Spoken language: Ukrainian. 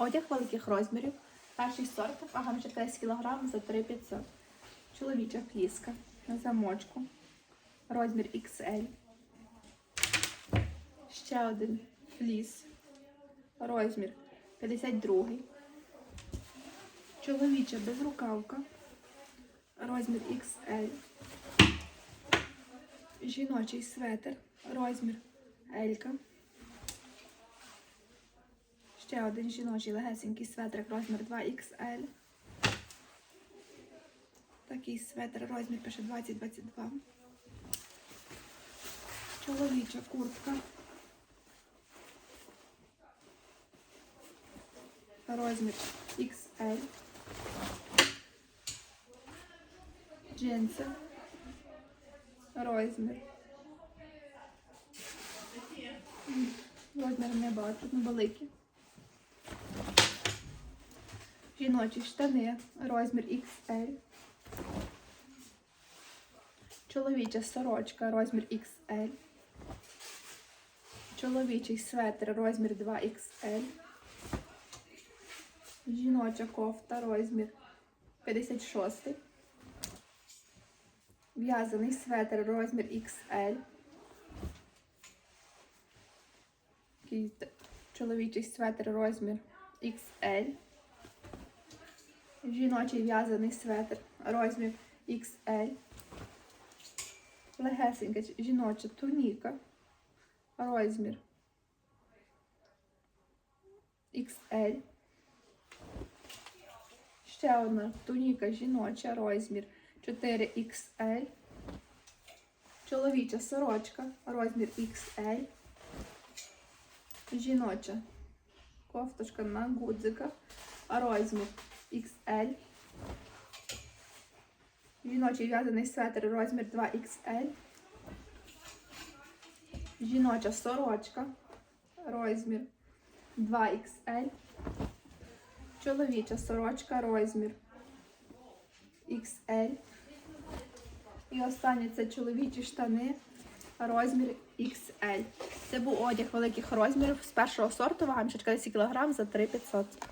Одяг великих розмірів. Перший сорт, вага на 10 кг за 3500. Чоловіча фліска на замочку. Розмір XL. Ще один фліс. Розмір 52. Чоловіча безрукавка. Розмір XL. Жіночий светр. Розмір Елька. Ще один жіночий легесенький светрик розмір 2XL. Такий светр розмір пише 2022. Чоловіча куртка. Розмір XL. Джинси. Розмір. Розмір не бачу, ну великі. Жіночі штани, розмір XL. Чоловіча сорочка, розмір XL. Чоловічий светр, розмір 2XL. Жіноча кофта, розмір 56. В'язаний светр, розмір XL. Чоловічий светр, розмір XL. Жіночий в'язаний светр, розмір XL. Легесенька жіноча туніка, розмір XL. Ще одна туніка жіноча, розмір 4XL. Чоловіча сорочка, розмір XL. Жіноча кофточка на гудзиках, розмір XL. Жіночий в'язаний светр, розмір 2XL. Жіноча сорочка, розмір 2XL. Чоловіча сорочка, розмір XL. І останнє це чоловічі штани, розмір XL. Це був одяг великих розмірів з першого сорту, вага 10 кг за 3500.